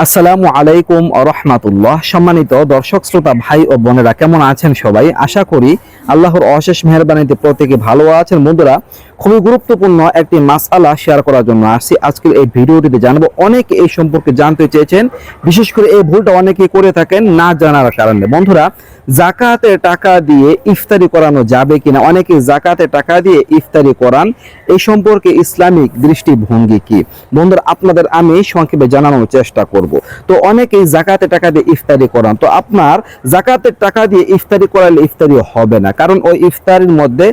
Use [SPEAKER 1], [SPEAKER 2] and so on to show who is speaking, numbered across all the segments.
[SPEAKER 1] আসসালামু আলাইকুম রহমাতুল্লাহ। সম্মানিত দর্শক, শ্রোতা, ভাই ও বোনেরা, কেমন আছেন সবাই? আশা করি আল্লাহর অশেষ মেহরবানিতে প্রত্যেকে ভালো আছেন। বন্ধুরা, খুবই গুরুত্বপূর্ণ একটি মাসআলা শেয়ার করার জন্য আসছি। আজকের এই ভিডিওটিতে জানব অনেকে এই সম্পর্কে জানতে চেয়েছেন। বিশেষ করে এই ভুলটা অনেকেই করে থাকেন না জানার কারণে। বন্ধুরা, জাকাতে টাকা দিয়ে ইফতারি করানো যাবে কিনা? অনেকে জাকাতে টাকা দিয়ে ইফতারি করান। এই সম্পর্কে ইসলামিক দৃষ্টিভঙ্গি কি? বন্ধুরা, আপনাদের আমি সংক্ষেপে জানানোর চেষ্টা করব। তো অনেকেই জাকাতে টাকা দিয়ে ইফতারি করান। তো আপনার জাকাতের টাকা দিয়ে ইফতারি করালে ইফতারি হবে না। কারণ ওই ইফতারির মধ্যে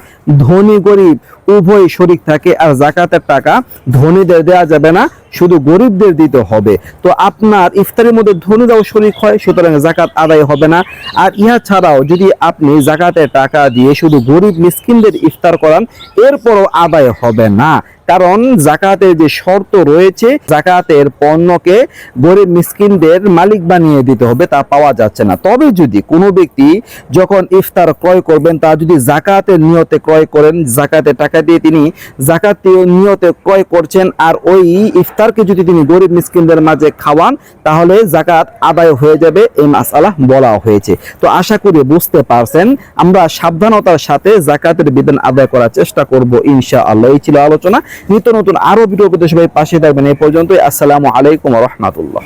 [SPEAKER 1] ধনী গরিব উভয় শরিক থাকে আর জাকাতের টাকা ধনীদের দেওয়া যাবে না, শুধু গরিবদের দিতে হবে। তো আপনার ইফতারের মধ্যে ধনীরাও শরিক হয়, সুতরাং জাকাত আদায় হবে না। আর ইহা ছাড়াও যদি আপনি জাকাতের টাকা দিয়ে শুধু গরিব মিসকিনদের ইফতার করান, এরপরও আদায় হবে না। কারণ জাকাতের যে শর্ত রয়েছে, জাকাতের পণ্যকে গরিব মিসকিনদের মালিক বানিয়ে দিতে হবে, তা পাওয়া যাচ্ছে না। তবে যদি কোনো ব্যক্তি যখন ইফতার ক্রয় করবেন, তা যদি জাকাতের নিয়তে ক্রয় করেন, জাকাতের টাকা দিয়ে তিনি জাকাতীয় নিয়তে ক্রয় করছেন আর ওই ইফতারকে যদি তিনি গরিব মিসকিনদের মাঝে খাওয়ান, তাহলে জাকাত আদায় হয়ে যাবে, এই মাসালা বলা হয়েছে। তো আশা করি বুঝতে পারছেন, আমরা সাবধানতার সাথে জাকাতের বিধান আদায় করার চেষ্টা করব ইনশা আল্লাহ এই ছিল আলোচনা। নিত্য নতুন আরও ভিডিও সবাই পাশে থাকবেন। এই পর্যন্তই আসসালামু আলাইকুম রহমতুল্লাহ।